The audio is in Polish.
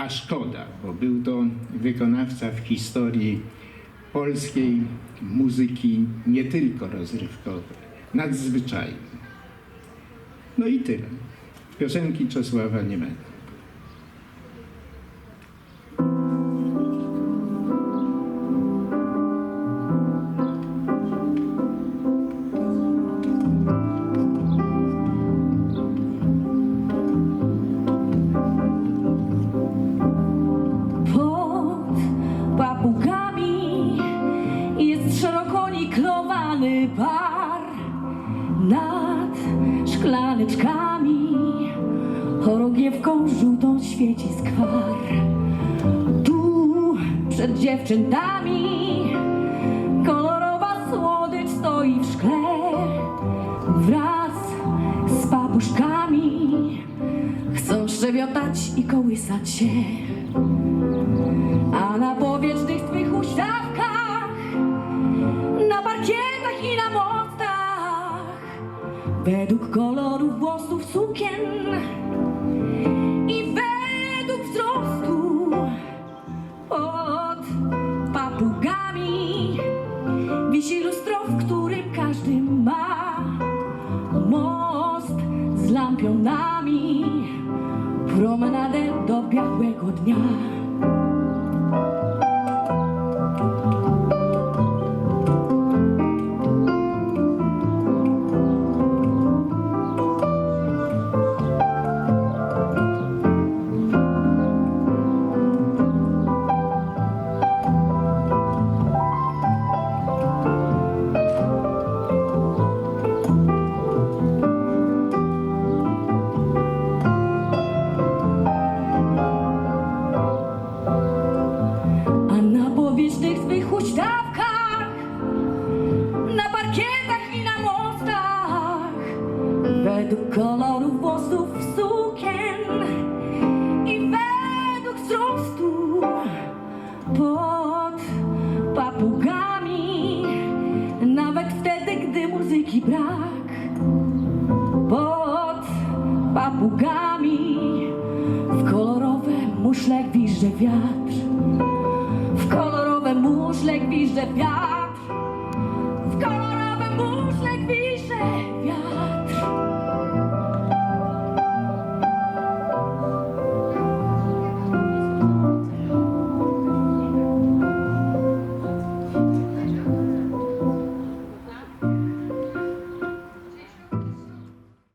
A szkoda, bo był to wykonawca w historii polskiej muzyki nie tylko rozrywkowej, nadzwyczajny. No i tyle. Piosenki Czesława nie będą. Bar Nad szklaneczkami chorągiewką żółtą świeci skwar. Tu przed dziewczętami kolorowa słodycz stoi w szkle Wraz z papuszkami. Chcą szczebiotać i kołysać się sukien i według wzrostu pod papugami wisi lustro, w którym każdy ma most z lampionami, promenadę do białego dnia. Parkietach i na mostach, według kolorów włosów sukien i według wzrostu pod papugami, nawet wtedy, gdy muzyki brak, pod papugami w kolorowe muszle gwizdże wiatr w kolorowe muszle gwizdże wiatr